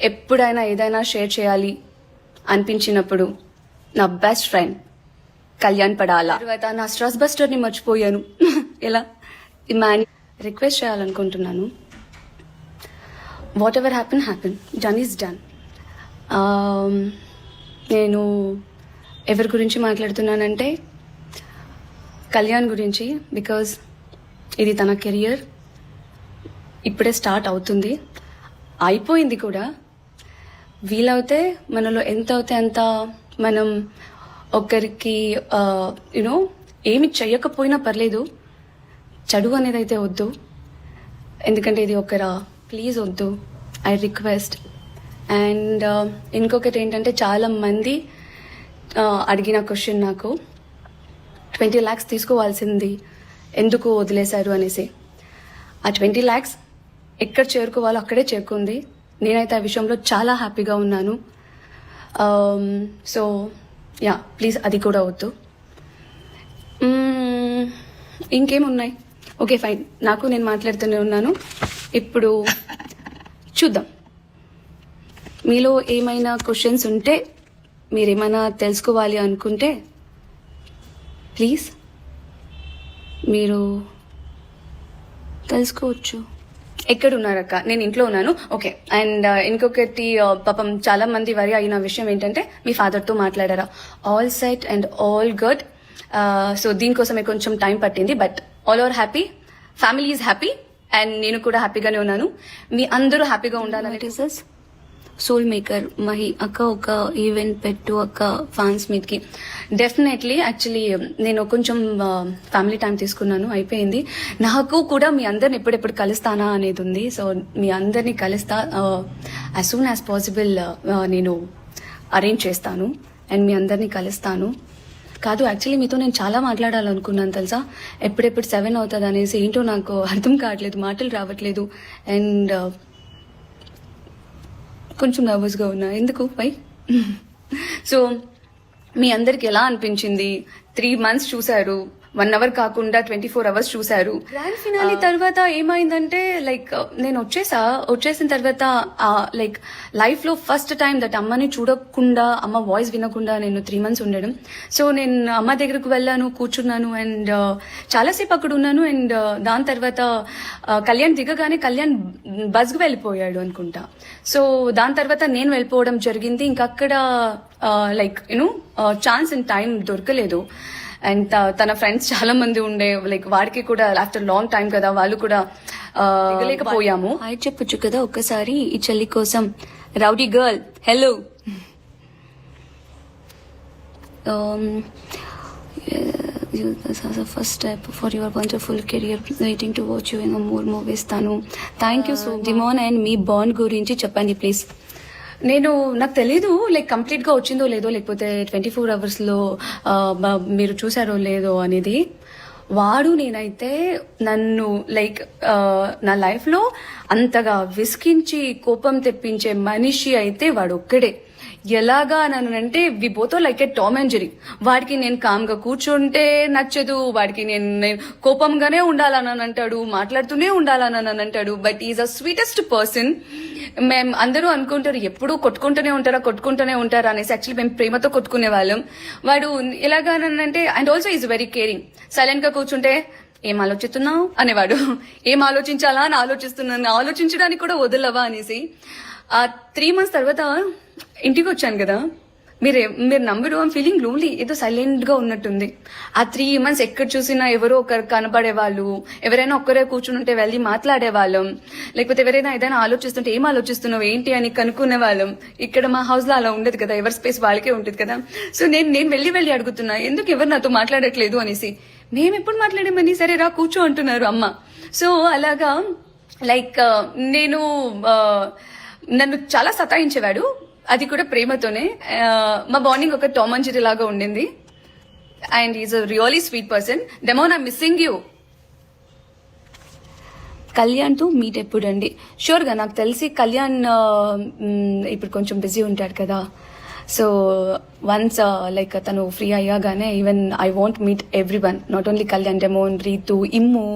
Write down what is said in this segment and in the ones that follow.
ఎప్పుడైనా ఏదైనా షేర్ చేయాలి అనిపించినప్పుడు నా బెస్ట్ ఫ్రెండ్ కళ్యాణ్ పడాలా. తర్వాత నా స్ట్రెస్ బస్టర్ని మర్చిపోయాను. ఎలా? మ్యాన్ రిక్వెస్ట్ చేయాలనుకుంటున్నాను. Whatever happen happen done is done నేను ఎవరి గురించి మాట్లాడుతున్నానంటే కళ్యాణ్ గురించి బికాజ్ ఇది తన కెరియర్ ఇప్పుడే స్టార్ట్ అవుతుంది. అయిపోయింది కూడా. వీలవుతే మనలో ఎంత అవుతే అంత మనం ఒకరికి యునో ఏమి చెయ్యకపోయినా పర్లేదు. చదువు అనేది అయితే వద్దు. ఎందుకంటే ఇది ఒకరా ప్లీజ్ వద్దు. ఐ రిక్వెస్ట్ అండ్ ఇంకొకటి ఏంటంటే చాలా మంది అడిగిన క్వశ్చన్ నాకు. ట్వంటీ ల్యాక్స్ తీసుకోవాల్సింది. ఎందుకు వదిలేశారు అనేసి. ఆ ట్వంటీ ల్యాక్స్ ఎక్కడ చేరుకోవాలో అక్కడే చేరుకుంది. నేనైతే ఆ విషయంలో చాలా హ్యాపీగా ఉన్నాను. సో యా ప్లీజ్ అది కూడా వద్దు. Mm, ఇంకేమున్నాయి? ఓకే ఫైన్ నాకు నేను మాట్లాడుతూనే ఉన్నాను. ఇప్పుడు చూద్దాం. మీలో ఏమైనా క్వశ్చన్స్ ఉంటే మీరేమైనా తెలుసుకోవాలి అనుకుంటే ప్లీజ్ మీరు తెలుసుకోవచ్చు. ఎక్కడున్నారక్క? నేను ఇంట్లో ఉన్నాను. ఓకే. అండ్ uh, ఇంకొకటి uh, పాపం చాలా మంది వరి అయిన విషయం ఏంటంటే మీ ఫాదర్తో మాట్లాడారా? All set and all good. Uh, so దీనికోసమే కొంచెం టైం పట్టింది but all over happy. Family is happy. And నేను కూడా హ్యాపీగానే ఉన్నాను. మీ అందరూ హ్యాపీగా ఉండాలని టీసర్స్ సోల్ మేకర్ మహి అక్క ఒక ఈవెంట్ పెట్టు అక్క ఫ్యాన్స్ మీదకి. డెఫినెట్లీ యాక్చువల్లీ నేను కొంచెం ఫ్యామిలీ టైం తీసుకున్నాను అయిపోయింది. నాకు కూడా మీ అందరిని ఎప్పుడెప్పుడు కలుస్తానా అనేది ఉంది. సో మీ అందరినీ కలుస్తా యాజ్ సూన్ యాజ్ పాసిబుల్ నేను అరేంజ్ చేస్తాను. అండ్ మీ అందరినీ కలుస్తాను. కాదు యాక్చువల్లీ మీతో నేను చాలా మాట్లాడాలనుకున్నాను తెలుసా? ఎప్పుడెప్పుడు సెవెన్ అవుతుంది అనేసి ఏంటో నాకు అర్థం కావట్లేదు మాటలు రావట్లేదు. అండ్ కొంచెం నర్వస్గా ఉన్నా. ఎందుకు? పై సో మీ అందరికి ఎలా అనిపించింది? త్రీ మంత్స్ చూశారు. వన్ అవర్ కాకుండా ట్వంటీ ఫోర్ అవర్స్ చూశారు. గ్రాండ్ ఫినాలి తర్వాత ఏమైందంటే లైక్ నేను వచ్చేసా వచ్చేసిన తర్వాత లైక్ లైఫ్లో ఫస్ట్ టైం దట్ అమ్మని చూడకుండా అమ్మ వాయిస్ వినకుండా నేను త్రీ మంత్స్ ఉండడం. సో నేను అమ్మ దగ్గరకు వెళ్ళాను కూర్చున్నాను అండ్ చాలాసేపు అక్కడ ఉన్నాను అండ్ దాని తర్వాత కళ్యాణ్ దిగగానే కళ్యాణ్ బస్కి వెళ్ళిపోయాడు అనుకుంటా. సో దాని తర్వాత నేను వెళ్ళిపోవడం జరిగింది. ఇంకా అక్కడ like you know chance and time దొరకలేదు. అండ్ తన ఫ్రెండ్స్ చాలా మంది ఉండే లైక్ వాడికి కూడా ఆఫ్టర్ లాంగ్ టైం కదా వాళ్ళు కూడా ఆ, దిగలేకపోయాము హాయ్ చెప్పొచ్చు కదా ఒక్కసారి ఈ చెల్లి కోసం rowdy girl hello um, first step for your wonderful career. Waiting to watch you in more movies. తను thank you so Demon and me bond గురించి చెప్పండి ప్లీజ్ నేను నాకు తెలీదు లైక్ కంప్లీట్గా వచ్చిందో లేదో లేకపోతే ట్వంటీ ఫోర్ అవర్స్లో మీరు చూసారో లేదో అనేది వాడు నేనైతే నన్ను లైక్ నా లైఫ్లో అంతగా విసికించి కోపం తెప్పించే మనిషి అయితే వాడు ఒక్కడే. ఎలాగా నన్ను అంటే we both like a Tom and Jerry వాడికి నేను కామ్గా కూర్చుంటే నచ్చదు వాడికి నేను నేను కోపంగానే ఉండాలని అంటాడు మాట్లాడుతూనే ఉండాలని అని అంటాడు but is a sweetest person మేము అందరూ అనుకుంటారు ఎప్పుడూ కొట్టుకుంటూనే ఉంటారా కొట్టుకుంటూనే ఉంటారా అనేసి యాక్చువల్లీ మేము ప్రేమతో కొట్టుకునే వాళ్ళం. వాడు ఎలాగానంటే and also is very caring సైలెంట్గా కూర్చుంటే ఏం ఆలోచిస్తున్నావు? అనేవాడు. ఏం ఆలోచించాలా? అని ఆలోచిస్తున్నాను. ఆలోచించడానికి కూడా వదలవా అనేసి. ఆ త్రీ మంత్స్ తర్వాత ఇంటికి వచ్చాను కదా. మీరు మీరు నంబరు ఐమ్ ఫీలింగ్ లోన్లీ ఏదో సైలెంట్గా ఉన్నట్టుంది. ఆ త్రీ మంత్స్ ఎక్కడ చూసినా ఎవరో ఒకరు కనపడేవాళ్ళు ఎవరైనా ఒక్కరే కూర్చుని ఉంటే వెళ్ళి మాట్లాడే వాళ్ళం లేకపోతే ఎవరైనా ఏదైనా ఆలోచిస్తుంటే ఏం ఆలోచిస్తున్నావు ఏంటి అని కనుక్కునే వాళ్ళం ఇక్కడ మా హౌస్లో అలా ఉండదు కదా ఎవరి స్పేస్ వాళ్ళకే ఉంటుంది కదా. సో నేను నేను వెళ్ళి వెళ్ళి అడుగుతున్నా ఎందుకు ఎవరు నాతో మాట్లాడట్లేదు అనేసి. మేము ఎప్పుడు మాట్లాడేమని సరే రా కూర్చో అంటున్నారు అమ్మ. సో అలాగా లైక్ నేను నన్ను చాలా సతాయించేవాడు. అది కూడా ప్రేమతోనే. మా బాండింగ్ ఒక టామ్ అండ్ జెర్రీ లాగా ఉండింది. And is a really sweet person Demon I missing you కళ్యాణ్తో మీట్ ఎప్పుడండి? షూర్గా నాకు తెలిసి కళ్యాణ్ ఇప్పుడు కొంచెం బిజీ ఉంటాడు కదా. సో వన్స్ లైక్ uh, తను free అయ్యాగానే even I want meet everyone not only Kalyan Demon Ritu Immu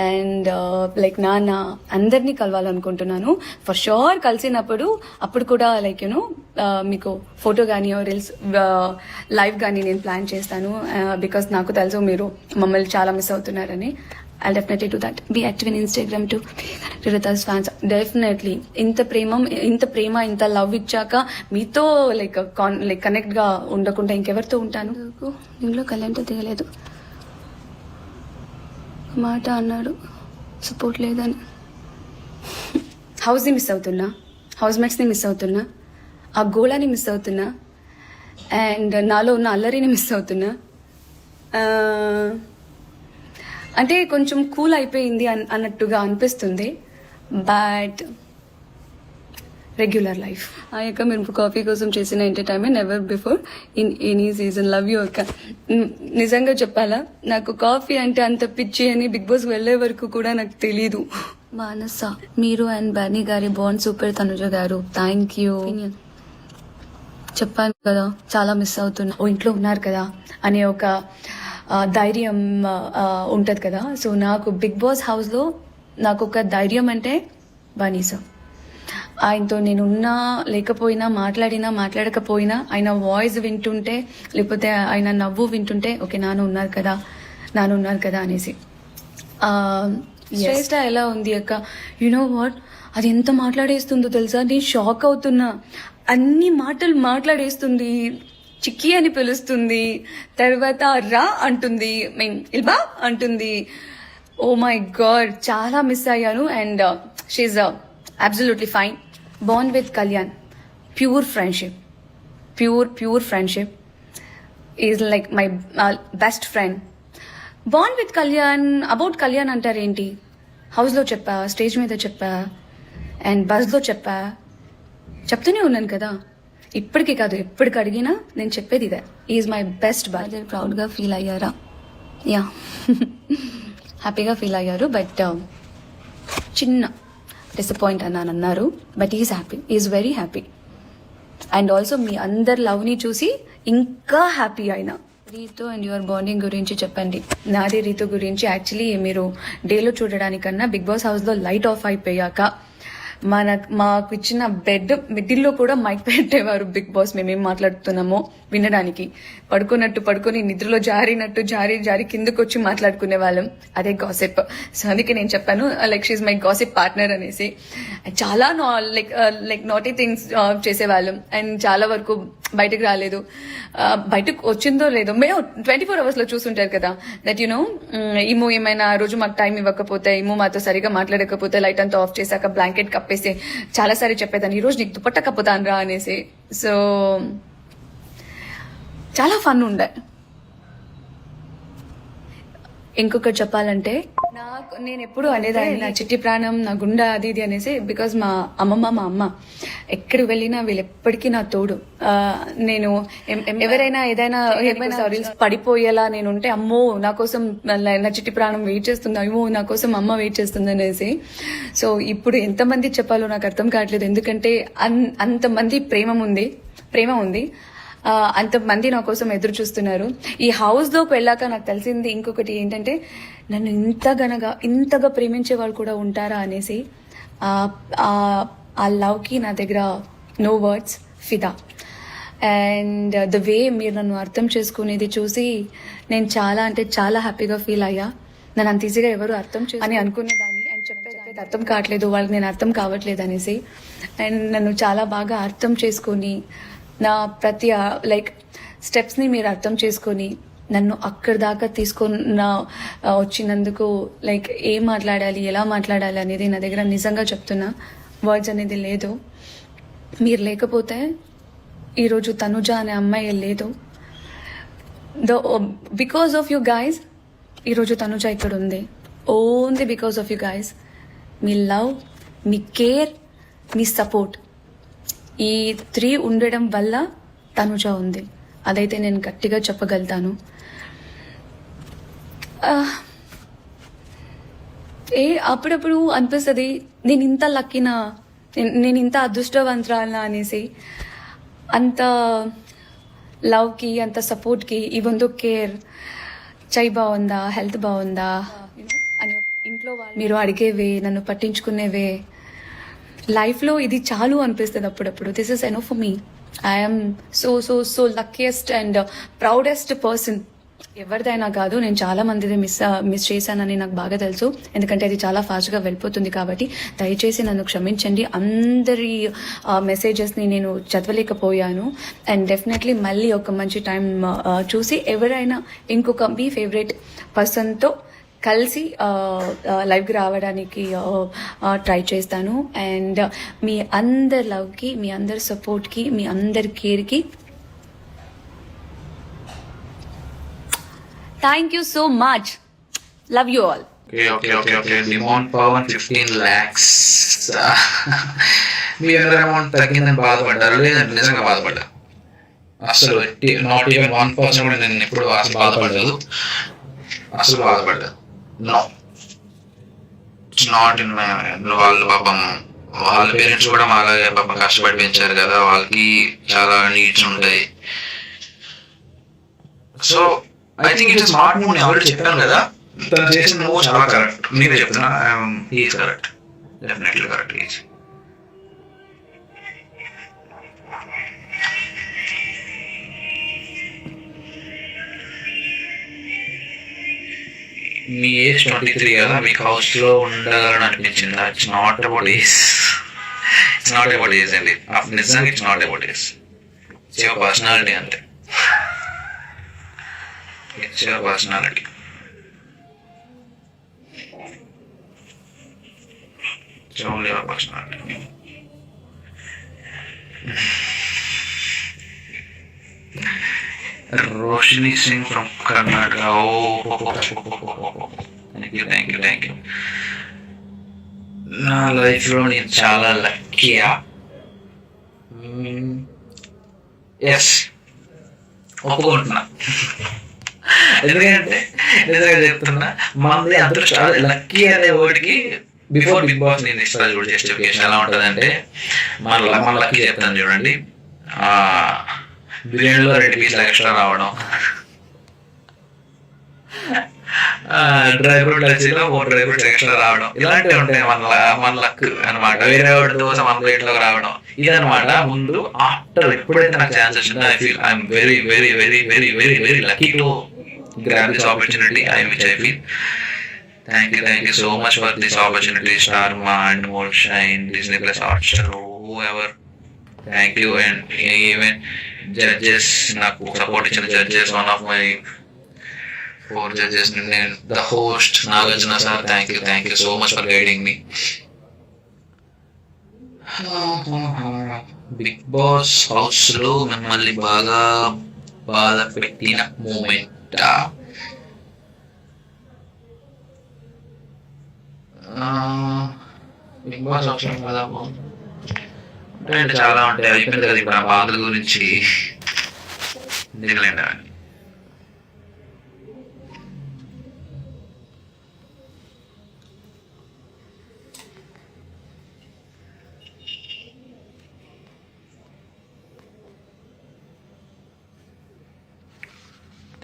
and like నాన్న అందరినీ కలవాలనుకుంటున్నాను. ఫర్ షూర్ కలిసినప్పుడు అప్పుడు కూడా లైక్ యూనో uh, మీకు ఫోటో కానీ రీల్స్ లైవ్ కానీ నేను ప్లాన్ చేస్తాను uh, బికాస్ నాకు తెలుసు మీరు మమ్మల్ని చాలా మిస్ అవుతున్నారని. I definitely to that be active in Instagram to Ritu's fans definitely ఇంత ప్రేమ ఇంత ప్రేమ ఇంత లవ్ ఇచ్చాక మీతో లైక్ కాన్ లైక్ కనెక్ట్గా ఉండకుండా ఇంకెవరితో ఉంటాను? దీనిలో కళ్యాణ్తో దిగలేదు మాట అన్నాడు సపోర్ట్ లేదని. హౌస్ని మిస్ అవుతున్నా? హౌస్ మేట్స్ని మిస్ అవుతున్నా? ఆ గోళాని మిస్ అవుతున్నా? అండ్ నాలో ఉన్న అల్లరిని మిస్ అవుతున్నా? అంటే కొంచెం కూల్ అయిపోయింది అన్- అన్నట్టుగా అనిపిస్తుంది. బట్ రెగ్యులర్ లైఫ్ ఆ యొక్క మిరప కాఫీ కోసం చేసిన entertainment ever before in any season love you అక్క. నిజంగా చెప్పాలా? నాకు కాఫీ అంటే అంత పిచ్చి అని బిగ్ బాస్ వెళ్ళే వరకు కూడా నాకు తెలీదు. మానస మీరు అండ్ బర్నీ గారి బాండ్ సూపర్ తనుజ గారు. థ్యాంక్ యూ చెప్పాను కదా చాలా మిస్ అవుతున్నా. ఓ ఇంట్లో ఉన్నారు కదా అనే ఒక ధైర్యం ఉంటది కదా. సో నాకు బిగ్ బాస్ హౌస్లో నాకు ఒక ధైర్యం అంటే బనీస ఆయనతో నేను ఉన్నా లేకపోయినా మాట్లాడినా మాట్లాడకపోయినా ఆయన వాయిస్ వింటుంటే లేకపోతే ఆయన నవ్వు వింటుంటే ఓకే నాన్న ఉన్నారు కదా నాన్న ఉన్నారు కదా అనేసి. ఆ, శ్రేష్ఠ ఎలా ఉంది అక్క? యు నో వాట్ అది ఎంత మాట్లాడేస్తుందో తెలుసా? నేను షాక్ అవుతున్నా. అన్ని మాటలు మాట్లాడేస్తుంది. చిక్కి అని పిలుస్తుంది. తర్వాత రా అంటుంది. మీన్ ఇల్బా అంటుంది. ఓ మై గాడ్ చాలా మిస్ అయ్యాను. And she absolutely fine bond with Kalyan pure friendship pure pure friendship is like my best friend bond with Kalyan about Kalyan అంటారేంటి హౌస్లో చెప్పా స్టేజ్ మీద చెప్పా అండ్ బస్లో చెప్పా. చెప్తూనే ఉన్నాను కదా. ఇప్పటికీ కాదు ఎప్పటికి అడిగినా నేను చెప్పేది ఇదే. ఈజ్ మై బెస్ట్ బాయ్ ప్రౌడ్గా ఫీల్ అయ్యారా? యా హ్యాపీగా ఫీల్ అయ్యారు బట్ చిన్న డిసప్పాయింట్ అన్నాను అన్నారు but is happy is very happy and also మీ అందరి లవ్ని చూసి ఇంకా హ్యాపీ అయినా. రీతు అండ్ యువర్ బాండింగ్ గురించి చెప్పండి. నాది రీతు గురించి యాక్చువల్లీ మీరు డేలో చూడడానికన్నా బిగ్ బాస్ హౌస్లో లైట్ ఆఫ్ అయిపోయాక మన మాకు ఇచ్చిన బెడ్ మిడిల్లో కూడా మైక్ పెట్టేవారు బిగ్ బాస్ మేమేం మాట్లాడుతున్నామో వినడానికి. పడుకున్నట్టు పడుకొని నిద్రలో జారినట్టు జారి జారి కిందకు వచ్చి మాట్లాడుకునే వాళ్ళం. అదే గాసిప్ సో అందుకే నేను చెప్పాను like she my gossip partner అనేసి. చాలా లైక్ లైక్ నాటీ థింగ్స్ చేసేవాళ్ళం. అండ్ చాలా వరకు బయటకు రాలేదు. Uh, బయటకు వచ్చిందో లేదో మేము ట్వంటీ ఫోర్ అవర్స్లో చూస్తుంటారు కదా. దట్ యు నో ఇము ఏమైనా ఆ రోజు మాకు టైం ఇవ్వకపోతే ఏమో మాతో సరిగా మాట్లాడకపోతే లైట్ అంతా ఆఫ్ చేశాక బ్లాంకెట్ కప్పి చాలా సారి చెప్పేదాన్ని. ఈరోజు రోజు నీకు దుపట్ట కప్పుతాను రా అనేసి. సో చాలా ఫన్ ఉండే. ఇంకొకటి చెప్పాలంటే నాకు నేను ఎప్పుడు అనేదాన్ని నా చిట్టి ప్రాణం నా గుండె అది ఇది అనేసి బికాజ్ మా అమ్మమ్మ మా అమ్మ ఎక్కడికి వెళ్ళినా వీళ్ళు ఎప్పటికీ నా తోడు. నేను ఎవరైనా ఏదైనా ఏమైనా రీల్స్ పడిపోయేలా నేను ఉంటే అమ్మో నా కోసం నా చిట్టి ప్రాణం వెయిట్ చేస్తుంది అమ్మో నా కోసం అమ్మ వెయిట్ చేస్తుంది అనేసి. సో ఇప్పుడు ఎంతమంది చెప్పాలో నాకు అర్థం కావట్లేదు. ఎందుకంటే అంతమంది ప్రేమ ఉంది ప్రేమ ఉంది. అంతమంది నా కోసం ఎదురు చూస్తున్నారు. ఈ హౌస్లోకి వెళ్ళాక నాకు తెలిసింది ఇంకొకటి ఏంటంటే నన్ను ఇంతగనగా ఇంతగా ప్రేమించే వాళ్ళు కూడా ఉంటారా అనేసి ఆ- లవ్కి నా దగ్గర నో వర్డ్స్ ఫిదా. అండ్ ద వే మీరు నన్ను అర్థం చేసుకునేది చూసి నేను చాలా అంటే చాలా హ్యాపీగా ఫీల్ అయ్యా. నన్ను అంత ఈజీగా ఎవరు అర్థం చేసి అని అనుకునేదాన్ని అండ్ చెప్పేది అర్థం కావట్లేదు వాళ్ళకి నేను అర్థం కావట్లేదు అనేసి. అండ్ నన్ను చాలా బాగా అర్థం చేసుకొని నా ప్రతి లైక్ స్టెప్స్ని మీరు అర్థం చేసుకొని నన్ను అక్కడి దాకా తీసుకున్న వచ్చినందుకు లైక్ ఏం మాట్లాడాలి ఎలా మాట్లాడాలి అనేది నా దగ్గర నిజంగా చెప్తున్నా. వర్డ్స్ అనేది లేదు. మీరు లేకపోతే ఈరోజు తనుజ అనే అమ్మాయి లేదు. The because of you guys ఈరోజు తనుజ ఇక్కడ ఉంది only because of you guys me love మీ కేర్ మీ సపోర్ట్. ఈ త్రీ ఉండడం వల్ల తనుజ ఉంది. అదైతే నేను గట్టిగా చెప్పగలుగుతాను. ఏ అప్పుడప్పుడు అనిపిస్తుంది నేను ఇంత లక్కినా నేను- ఇంత అదృష్టవంతురాలనా అనేసి అంత లవ్కి అంత సపోర్ట్కి ఈవెన్ కేర్ చై బాగుందా హెల్త్ బాగుందా అని ఇంట్లో వాళ్ళు మీరు అడిగేవే నన్ను పట్టించుకునేవే లైఫ్లో ఇది చాలు అనిపిస్తుంది అప్పుడప్పుడు. This is enough for me I'm so so so luckiest and proudest person ఎవరిదైనా కాదు నేను చాలా మందిది మిస్ మిస్ చేశానని నాకు బాగా తెలుసు. ఎందుకంటే అది చాలా ఫాస్ట్గా వెళ్ళిపోతుంది కాబట్టి దయచేసి నన్ను క్షమించండి. అందరి మెసేజెస్ని నేను చదవలేకపోయాను. అండ్ డెఫినెట్లీ మళ్ళీ ఒక మంచి టైం చూసి ఎవరైనా ఇంకొక మీ ఫేవరెట్ పర్సన్తో కలిసి లైవ్కి రావడానికి ట్రై చేస్తాను. అండ్ మీ అందరి లవ్కి మీ అందరి సపోర్ట్కి మీ అందరి కేర్కి thank you so much love you all okay okay okay okay Demon Pavan fifteen lakhs మీ అందరూ అమౌంట్ తగ్గిందని బాధపడ్డారు. లేదంటే నిజంగా బాధపడ్డా. అసలు నాట్ ఈవెన్ వన్ కూడా నేను ఎప్పుడు అసలు బాధపడలేదు. అసలు బాధపడ్డాను నో నాట్ ఇన్ వాళ్ళు పాపం వాళ్ళ పేరెంట్స్ కూడా అలాగే పాపం కష్టపడి పెంచారు కదా. వాళ్ళకి చాలా నీడ్స్ ఉంటాయి. So I think it smart move నేను ఆల్రెడీ చెప్పాను కదా? తను చేసిన మూవ్ చాలా కరెక్ట్ మీరే చెప్తున్నా is correct definitely correct is me age twenty three కదా? మీకు హౌస్లో ఉండాలని అనిపించింది? It's not about age it's not about age అండి. నిజంగా it's not about age your personality అంతే. It's your personality it's only your personality Roshini Singh from Karnataka oh thank you thank you thank you నా లైఫ్లో నేను చాలా లక్కీయా yes hmm. ఒప్పుకుంటున్నా. ఎందుకంటే నిజంగా చెప్తున్నా మనది అదృష్టం అదే లక్కీ అనే వర్డ్కి బిఫోర్ బిగ్ బాస్ నేను ఇస్తాను చూడు జస్టిఫికేషన్ ఎలా ఉంటుందంటే మన మన లక్కీ చెప్తాను చూడండి. ఆ, బిర్యానీలో రెండు పీసులు ఎక్స్ట్రా రావడం. డ్రై ఫ్రూట్ లచ్చీలో మూడు డ్రై ఫ్రూట్స్ ఎక్స్ట్రా రావడం. ఇలాంటివి ఉంటాయి మన మన లక్ అనమాట వేరే వాడి దోశ మన ప్లేట్లోకి రావడం. ఇదనమాట ముందు ఆఫ్టర్ ఎప్పుడైతే నాకు ఛాన్స్ వచ్చిందో I feel I'm very very very very very very lucky to grab this opportunity I which I feel thank you thank you so much for this opportunity star Maa and more shine Disney plus Hotstar whoever thank you and even judges నాకు support ఇచ్చిన judges one of my four judges నేను the host Nagarjuna sir thank you thank you so much for guiding me big boss హౌస్లో మిమ్మల్ని బాగా బాధ పెట్టిన moment da. Bigg boss ఆప్షన్లో బాధ ఉంటాయండి చాలా ఉంటాయి. అయిపోయింది కదా ఇప్పుడు ఆ బాధల గురించి. దిగలేండి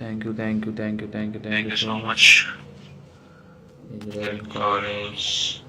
Thank you, thank you, thank you, thank you, thank you so much. Engineering college.